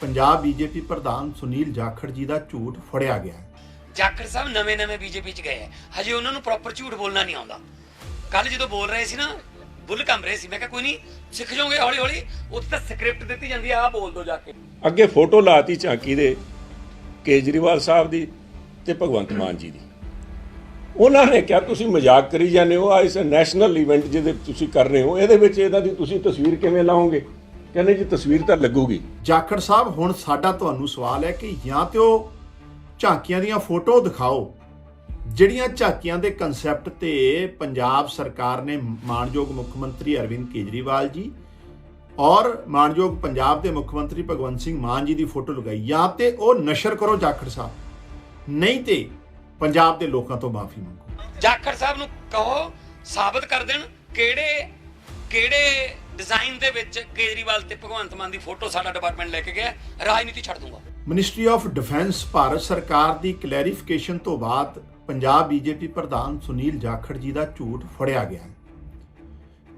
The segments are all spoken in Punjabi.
ਪੰਜਾਬ ਬੀਜੇਪੀ ਪ੍ਰਧਾਨ ਸੁਨੀਲ ਜਾਖੜ ਜੀ ਦਾ ਝੂਠ ਫੜਿਆ ਗਿਆ ਹੈ। ਜਾਖੜ ਸਾਹਿਬ ਨਵੇਂ ਨਵੇਂ ਬੀਜੇਪੀ ਚ ਗਏ ਹੈ। ਹਜੇ ਉਹਨਾਂ ਨੂੰ ਪ੍ਰੋਪਰ ਝੂਠ ਬੋਲਣਾ ਨਹੀਂ ਆਉਂਦਾ। ਕੱਲ ਜਦੋਂ ਬੋਲ ਰਹੇ ਸੀ ਨਾ ਬੁੱਲ ਕੰਮ ਰਹੇ ਸੀ। ਮੈਂ ਕਿਹਾ ਕੋਈ ਨਹੀਂ ਸਿੱਖ ਜਾਓਗੇ ਹੌਲੀ ਹੌਲੀ ਉੱਥੇ ਤਾਂ ਸਕ੍ਰਿਪਟ ਦਿੱਤੀ ਜਾਂਦੀ ਆ ਆਹ ਬੋਲ ਦੋ ਜਾ ਕੇ। ਅੱਗੇ ਫੋਟੋ ਲਾਤੀ ਝਾਂਕੀ ਦੇ ਕੇਜਰੀਵਾਲ ਸਾਹਿਬ ਦੀ ਤੇ ਭਗਵੰਤ ਮਾਨ ਜੀ ਦੀ। ਉਹਨਾਂ ਨੇ ਕਿਹਾ ਤੁਸੀਂ ਮਜ਼ਾਕ ਕਰੀ ਜਾਂਦੇ ਹੋ। ਆ ਇਸ ਨੈਸ਼ਨਲ ਇਵੈਂਟ ਜਿਹਦੇ ਤੁਸੀਂ ਕਰ ਰਹੇ ਹੋ ਇਹਦੇ ਵਿੱਚ ਇਹਨਾਂ ਦੀ ਤੁਸੀਂ ਤਸਵੀਰ ਕਿਵੇਂ ਲਾਓਗੇ? ਕਹਿੰਦੇ ਜੀ ਤਸਵੀਰ ਤਾਂ ਲੱਗੂਗੀ। ਜਾਖੜ ਸਾਹਿਬ ਹੁਣ ਸਾਡਾ ਤੁਹਾਨੂੰ ਸਵਾਲ ਹੈ ਕਿ ਜਾਂ ਤੇ ਉਹ ਝਾਕੀਆਂ ਦੀਆਂ ਫੋਟੋ ਦਿਖਾਓ ਜਿਹੜੀਆਂ ਝਾਕੀਆਂ ਦੇ ਕਨਸੈਪਟ ਤੇ ਪੰਜਾਬ ਸਰਕਾਰ ਨੇ ਮਾਨਯੋਗ ਮੁੱਖ ਮੰਤਰੀ ਅਰਵਿੰਦ ਕੇਜਰੀਵਾਲ ਜੀ ਔਰ ਮਾਨਯੋਗ ਪੰਜਾਬ ਦੇ ਮੁੱਖ ਮੰਤਰੀ ਭਗਵੰਤ ਸਿੰਘ ਮਾਨ ਜੀ ਦੀ ਫੋਟੋ ਲਗਾਈ ਜਾਂ ਤੇ ਉਹ ਨਸ਼ਰ ਕਰੋ ਜਾਖੜ ਸਾਹਿਬ। ਨਹੀਂ ਤੇ ਪੰਜਾਬ ਦੇ ਲੋਕਾਂ ਤੋਂ ਮਾਫੀ ਮੰਗੋ। ਜਾਖੜ ਸਾਹਿਬ ਨੂੰ ਕਹੋ ਸਾਬਤ ਕਰ ਦੇਣ ਕਿਹੜੇ ਕਿਹੜੇ ਡਿਜ਼ਾਈਨ ਦੇ ਵਿੱਚ ਕੇਜਰੀਵਾਲ ਤੇ ਭਗਵੰਤ ਮਾਨ ਦੀ ਫੋਟੋ ਸਾਡਾ ਡਿਪਾਰਟਮੈਂਟ ਲੈ ਕੇ ਗਿਆ। ਰਾਜਨੀਤੀ ਛੱਡ ਦੂੰਗਾ। ਮਿਨਿਸਟਰੀ ਆਫ ਡਿਫੈਂਸ ਭਾਰਤ ਸਰਕਾਰ ਦੀ ਕਲੈਰੀਫਿਕੇਸ਼ਨ ਤੋਂ ਬਾਅਦ ਪੰਜਾਬ ਬੀਜੇਪੀ ਪ੍ਰਧਾਨ ਸੁਨੀਲ ਜਾਖੜ ਜੀ ਦਾ ਝੂਠ ਫੜਿਆ ਗਿਆ ਹੈ।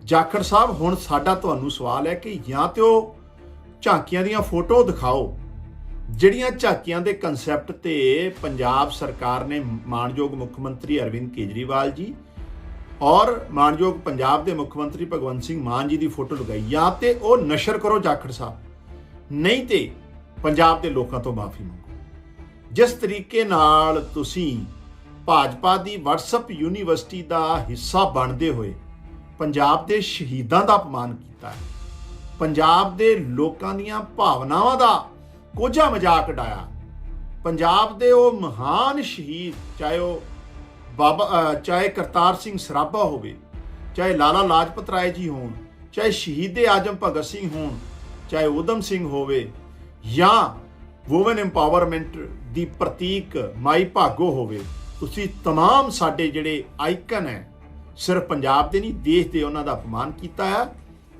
ਜਾਖੜ ਸਾਹਿਬ, ਹੁਣ ਸਾਡਾ ਤੁਹਾਨੂੰ ਸਵਾਲ ਹੈ ਕਿ ਜਾਂ ਤੇ ਉਹ ਝਾਕੀਆਂ ਦੀਆਂ ਫੋਟੋ ਦਿਖਾਓ, ਜਿਹੜੀਆਂ ਝਾਕੀਆਂ ਦੇ ਕਨਸੈਪਟ ਤੇ ਪੰਜਾਬ ਸਰਕਾਰ ਨੇ ਮਾਨਯੋਗ ਮੁੱਖ ਮੰਤਰੀ ਅਰਵਿੰਦ ਕੇਜਰੀਵਾਲ ਜੀ ਔਰ ਮਾਨਯੋਗ ਪੰਜਾਬ ਦੇ ਮੁੱਖ ਮੰਤਰੀ ਭਗਵੰਤ ਸਿੰਘ ਮਾਨ ਜੀ ਦੀ ਫੋਟੋ ਲਗਾਈ ਜਾਂ ਤੇ ਉਹ ਨਸ਼ਰ ਕਰੋ ਜਾਖੜ ਸਾਹਿਬ। ਨਹੀਂ ਤੇ ਪੰਜਾਬ ਦੇ ਲੋਕਾਂ ਤੋਂ ਮਾਫੀ ਮੰਗੋ। ਜਿਸ ਤਰੀਕੇ ਨਾਲ ਤੁਸੀਂ ਭਾਜਪਾ ਦੀ WhatsApp ਯੂਨੀਵਰਸਿਟੀ ਦਾ ਹਿੱਸਾ ਬਣਦੇ ਹੋਏ ਪੰਜਾਬ ਦੇ ਸ਼ਹੀਦਾਂ ਦਾ ਅਪਮਾਨ ਕੀਤਾ ਹੈ, ਪੰਜਾਬ ਦੇ ਲੋਕਾਂ ਦੀਆਂ ਭਾਵਨਾਵਾਂ ਦਾ ਕੋਝਾ ਮਜ਼ਾਕ ਉਡਾਇਆ, ਪੰਜਾਬ ਦੇ ਉਹ ਮਹਾਨ ਸ਼ਹੀਦ, ਚਾਹੇ ਉਹ ਬਾਬਾ ਅਹ ਚਾਹੇ ਕਰਤਾਰ ਸਿੰਘ ਸਰਾਭਾ ਹੋਵੇ ਚਾਹੇ ਲਾਲਾ ਲਾਜਪਤ ਰਾਏ ਜੀ ਹੋਣ ਚਾਹੇ ਸ਼ਹੀਦ ਆਜਮ ਭਗਤ ਸਿੰਘ ਹੋਣ ਚਾਹੇ ਉਦਮ ਸਿੰਘ ਹੋਵੇ ਜਾਂ ਵੂਮਨ ਐਮਪਾਵਰਮੈਂਟ ਦੀ ਪ੍ਰਤੀਕ ਮਾਈ ਭਾਗੋ ਹੋਵੇ ਤੁਸੀਂ तमाम ਸਾਡੇ ਜਿਹੜੇ ਆਈਕਨ ਹੈ ਸਿਰਫ ਪੰਜਾਬ ਦੇ ਨਹੀਂ ਦੇਸ਼ ਦੇ ਉਹਨਾਂ ਦਾ ਅਪਮਾਨ ਕੀਤਾ ਹੈ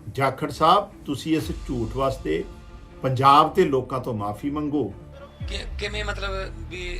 ਜਾਖੜ ਸਾਹਿਬ ਤੁਸੀਂ ਇਸ ਝੂਠ ਵਾਸਤੇ ਪੰਜਾਬ ਦੇ ਲੋਕਾਂ ਤੋਂ ਮਾਫੀ ਮੰਗੋ ਕਿ ਕਿਵੇਂ ਮਤਲਬ ਵੀ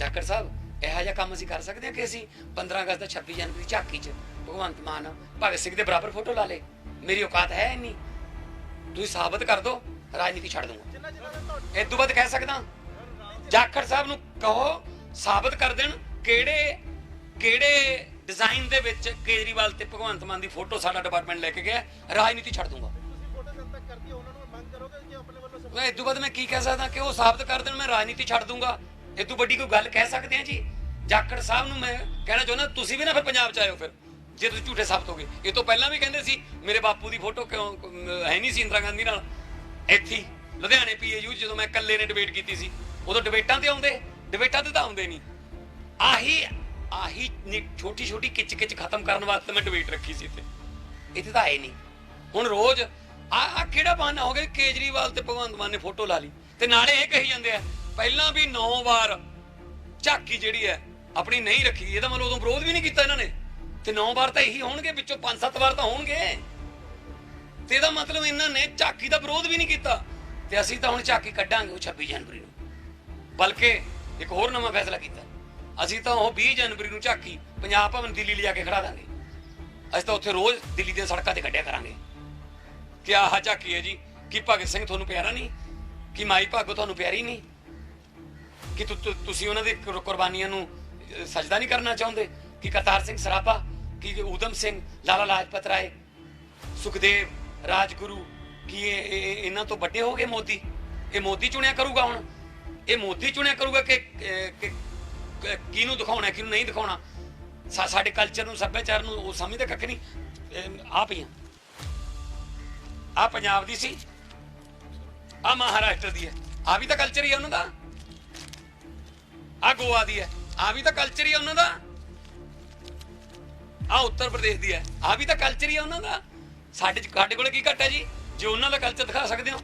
ਜਾਖੜ ਸਾਹਿਬ ਇਹੋ ਜਿਹਾ ਕੰਮ ਅਸੀਂ ਕਰ ਸਕਦੇ ਹਾਂ ਕਿ ਅਸੀਂ 15 ਅਗਸਤ ਦਾ 26 ਜਨਵਰੀ ਝਾਕੀ 'ਚ ਭਗਵੰਤ ਮਾਨ ਭਗਤ ਸਿੰਘ ਦੇ ਬਰਾਬਰ ਫੋਟੋ ਲਾ ਲੇ ਮੇਰੀ ਔਕਾਤ ਹੈ ਨਹੀਂ ਤੁਸੀਂ ਸਾਬਤ ਕਰ ਦਿਓ ਰਾਜਨੀਤੀ ਛੱਡ ਦੂੰਗਾ ਇਹ ਤੋਂ ਬਾਅਦ ਕਹਿ ਸਕਦਾ। ਜਾਖੜ ਸਾਹਿਬ ਨੂੰ ਕਹੋ ਸਾਬਤ ਕਰ ਦੇਣ ਕਿਹੜੇ ਕਿਹੜੇ ਡਿਜ਼ਾਈਨ ਦੇ ਵਿੱਚ ਕੇਜਰੀਵਾਲ ਤੇ ਭਗਵੰਤ ਮਾਨ ਦੀ ਫੋਟੋ ਸਾਡਾ ਡਿਪਾਰਟਮੈਂਟ ਲੈ ਕੇ ਗਿਆ ਰਾਜਨੀਤੀ ਛੱਡ ਦੂੰਗਾ ਇਹ ਤੋਂ ਬਾਅਦ ਮੈਂ ਕੀ ਕਹਿ ਸਕਦਾ ਕਿ ਉਹ ਸਾਬਤ ਕਰ ਦੇਣ ਮੈਂ ਰਾਜਨੀਤੀ ਛੱਡ ਦੂੰਗਾ ਇਹ ਤੋਂ ਵੱਡੀ ਕੋਈ ਗੱਲ ਕਹਿ ਸਕਦੇ ਆ ਜੀ, ਜਾਖੜ ਸਾਹਿਬ ਨੂੰ ਮੈਂ ਕਹਿਣਾ ਚਾਹੁੰਦਾ, ਤੁਸੀਂ ਵੀ ਨਾ ਫਿਰ ਪੰਜਾਬ ਚ ਆਇਓ ਫਿਰ, ਜੇ ਤੁਸੀਂ ਝੂਠੇ ਸਾਬਤ ਹੋਗੇ ਇਹ ਤੋਂ ਪਹਿਲਾਂ ਵੀ ਕਹਿੰਦੇ ਸੀ, ਮੇਰੇ ਬਾਪੂ ਦੀ ਫੋਟੋ ਕਿਉਂ ਹੈ ਨਹੀਂ ਸੀ ਇੰਦਰਾ ਗਾਂਧੀ ਨਾਲ। ਇੱਥੇ ਲੁਧਿਆਣੇ ਪੀਏਯੂ ਜਦੋਂ ਮੈਂ ਇਕੱਲੇ ਨੇ ਡਿਬੇਟ ਕੀਤੀ ਸੀ, ਉਦੋਂ ਡਿਬੇਟਾਂ ਤੇ ਆਉਂਦੇ ਡਿਬੇਟਾਂ ਤੇ ਤਾਂ ਆਉਂਦੇ ਨਹੀਂ। ਆਹੀ ਆਹੀ ਛੋਟੀ ਛੋਟੀ ਕਿਚ ਕਿਚ ਖਤਮ ਕਰਨ ਵਾਸਤੇ ਮੈਂ ਡਿਬੇਟ ਰੱਖੀ ਸੀ ਇੱਥੇ। ਇੱਥੇ ਤਾਂ ਆਏ ਨਹੀਂ। ਹੁਣ ਰੋਜ਼, ਆ ਆ ਕਿਹੜਾ ਬਹਾਨਾ ਹੋ ਗਿਆ ਕੇਜਰੀਵਾਲ ਤੇ ਭਗਵੰਤ ਮਾਨ ਨੇ ਫੋਟੋ ਲਾ ਲਈ, ਤੇ ਨਾਲੇ ਇਹ ਕਹੀ ਜਾਂਦੇ ਆ ਪਹਿਲਾਂ ਵੀ 9 ਵਾਰ ਝਾਕੀ ਜਿਹੜੀ ਹੈ ਆਪਣੀ ਨਹੀਂ ਰੱਖੀ ਇਹਦਾ ਮਤਲਬ ਉਦੋਂ ਵਿਰੋਧ ਵੀ ਨਹੀਂ ਕੀਤਾ ਇਹਨਾਂ ਨੇ। ਤੇ 9 ਵਾਰ ਤਾਂ ਇਹੀ ਹੋਣਗੇ, ਵਿੱਚੋਂ 5-7 ਵਾਰ ਤਾਂ ਹੋਣਗੇ। ਤੇ ਇਹਦਾ ਮਤਲਬ ਇਹਨਾਂ ਨੇ ਝਾਕੀ ਦਾ ਵਿਰੋਧ ਵੀ ਨਹੀਂ ਕੀਤਾ। ਤੇ ਅਸੀਂ ਤਾਂ ਹੁਣ ਝਾਕੀ ਕੱਢਾਂਗੇ ਉਹ 26 ਜਨਵਰੀ ਨੂੰ। ਬਲਕਿ ਇੱਕ ਹੋਰ ਨਵਾਂ ਫੈਸਲਾ ਕੀਤਾ। ਅਸੀਂ ਤਾਂ ਉਹ 20 ਜਨਵਰੀ ਨੂੰ ਝਾਕੀ ਪੰਜਾਬ ਭਵਨ ਦਿੱਲੀ ਲਿਆ ਕੇ ਖੜਾ ਦਾਂਗੇ। ਅਸੀਂ ਤਾਂ ਉੱਥੇ ਰੋਜ਼ ਦਿੱਲੀ ਦੀਆਂ ਸੜਕਾਂ ਤੇ ਕੱਢਿਆ ਕਰਾਂਗੇ। ਕਿ ਆਹ ਝਾਕੀ ਹੈ ਜੀ? ਕਿ ਭਗਤ ਸਿੰਘ ਤੁਹਾਨੂੰ ਪਿਆਰਾ ਨਹੀਂ? ਕਿ ਮਾਈ ਭਾਗੋ ਤੁਹਾਨੂੰ ਪਿਆਰੀ ਨਹੀਂ? ਕਿ ਤੁਸੀਂ ਉਹਨਾਂ ਦੀ ਕੁਰਬਾਨੀਆਂ ਨੂੰ ਅਹ, ਸਜਦਾ ਨਹੀਂ ਕਰਨਾ ਚਾਹੁੰਦੇ? ਕਿ ਕਰਤਾਰ ਸਿੰਘ ਸਰਾਭਾ ਕਿ ਊਧਮ ਸਿੰਘ ਲਾਲਾ ਲਾਜਪਤ ਰਾਏ ਸੁਖਦੇਵ ਰਾਜਗੁਰੂ ਕੀ ਇਹ ਇਹਨਾਂ ਤੋਂ ਵੱਡੇ ਹੋ ਗਏ ਮੋਦੀ? ਇਹ ਮੋਦੀ ਚੁਣਿਆ ਕਰੂਗਾ ਹੁਣ? ਇਹ ਮੋਦੀ ਚੁਣਿਆ ਕਰੂਗਾ ਕਿ ਕਿਹਨੂੰ ਦਿਖਾਉਣਾ ਕਿਹਨੂੰ ਨਹੀਂ ਦਿਖਾਉਣਾ? ਸਾ- ਸਾਡੇ ਕਲਚਰ ਨੂੰ ਸੱਭਿਆਚਾਰ ਨੂੰ ਉਹ ਸਮਝਦੇ ਕੱਖ ਨਹੀਂ? ਆ ਪਈਆਂ। ਆ ਪੰਜਾਬ ਦੀ ਸੀ। ਆ ਮਹਾਰਾਸ਼ਟਰ ਦੀ ਹੈ। ਆ ਵੀ ਤਾਂ ਕਲਚਰ ਹੀ ਹੈ ਉਹਨਾਂ ਦਾ। ਆ ਗੋਆ ਦੀ ਹੈ ਆ ਵੀ ਤਾਂ ਕਲਚਰ ਹੀ ਹੈ ਉਹਨਾਂ ਦਾ। ਆ ਉੱਤਰ ਪ੍ਰਦੇਸ਼ ਦੀ ਹੈ ਆ ਵੀ ਤਾਂ ਕਲਚਰ ਹੀ ਹੈ ਉਹਨਾਂ ਦਾ। ਸਾਡੇ ਸਾਡੇ ਕੋਲ ਕੀ ਘੱਟ ਹੈ ਜੀ? ਜੇ ਉਹਨਾਂ ਦਾ ਕਲਚਰ ਦਿਖਾ ਸਕਦੇ ਹੋ।